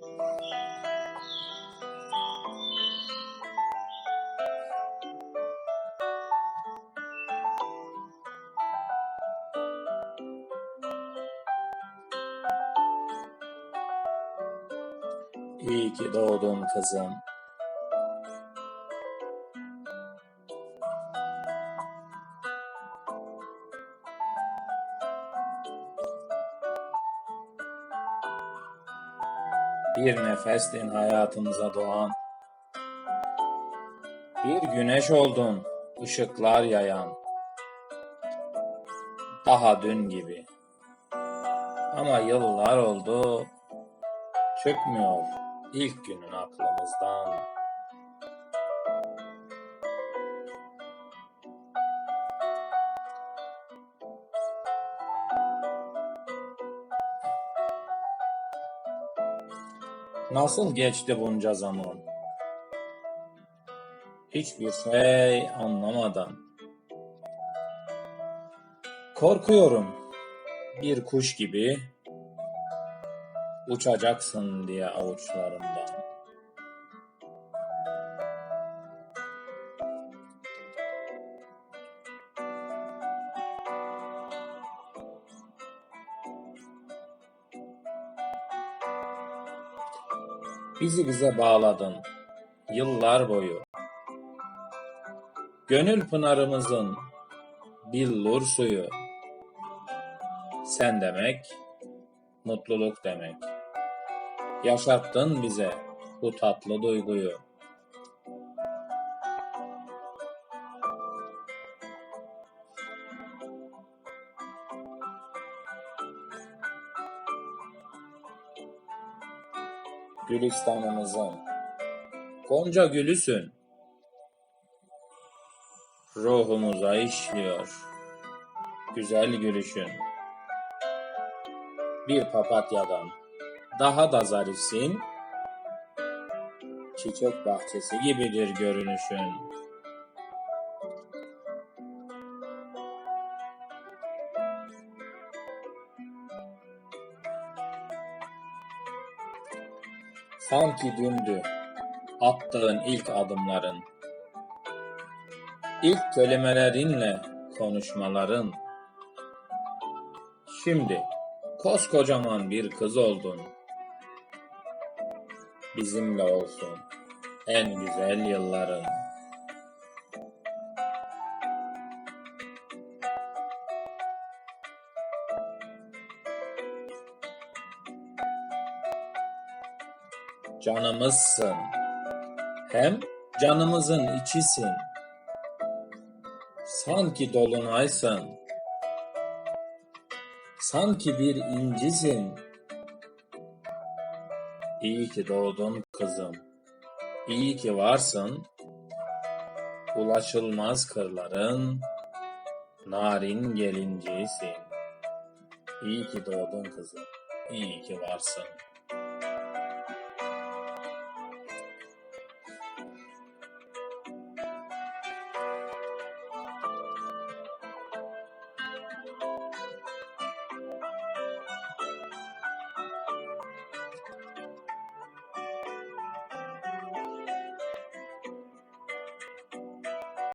İyi ki doğdun kızım. Bir nefestin hayatımıza doğan. Bir güneş oldun, ışıklar yayan. Daha dün gibi. Ama yıllar oldu, çıkmıyor ilk günün aklımızdan. Nasıl geçti bunca zaman? Hiçbir şey anlamadan. Korkuyorum bir kuş gibi uçacaksın diye avuçlarımdan. Bizi bize bağladın yıllar boyu. Gönül pınarımızın billur suyu. Sen demek, mutluluk demek. Yaşattın bize bu tatlı duyguyu. Gülistanımızın Gonca gülüsün. Ruhumuza işliyor. Güzel gülüşün. Bir papatyadan daha da zarifsin. Çiçek bahçesi gibidir görünüşün. Sanki dündü attığın ilk adımların. İlk kelimelerinle konuşmaların. Şimdi koskocaman bir kız oldun. Bizimle olsun en güzel yılların. Canımızsın. Hem canımızın içisin. Sanki dolunaysın. Sanki bir incisin. İyi ki doğdun kızım. İyi ki varsın. Ulaşılmaz kırların narin gelincisin. İyi ki doğdun kızım. İyi ki varsın.